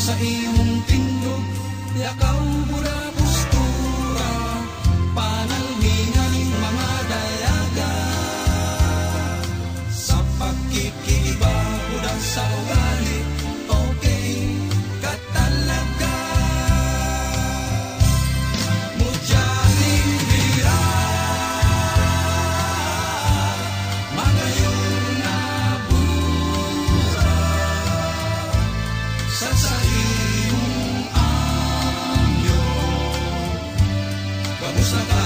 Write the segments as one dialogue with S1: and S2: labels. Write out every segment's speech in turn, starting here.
S1: sa imong tindog, yakaw bulan. Vamos.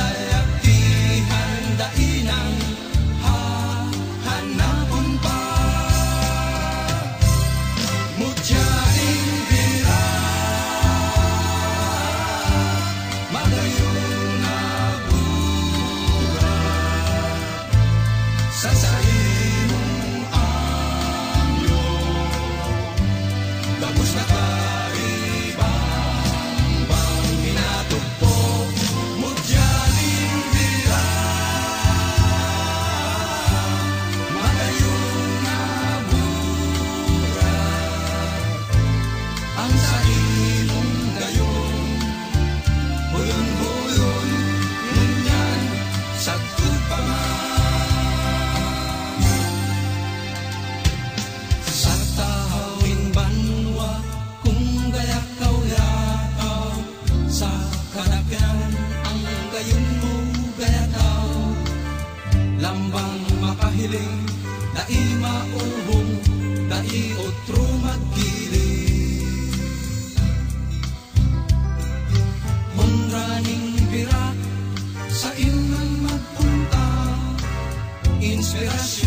S1: Yeah. lambang makahiling Dai maubong, dai otro maggiling Monraning bira sa inang magpunta Inspirasyon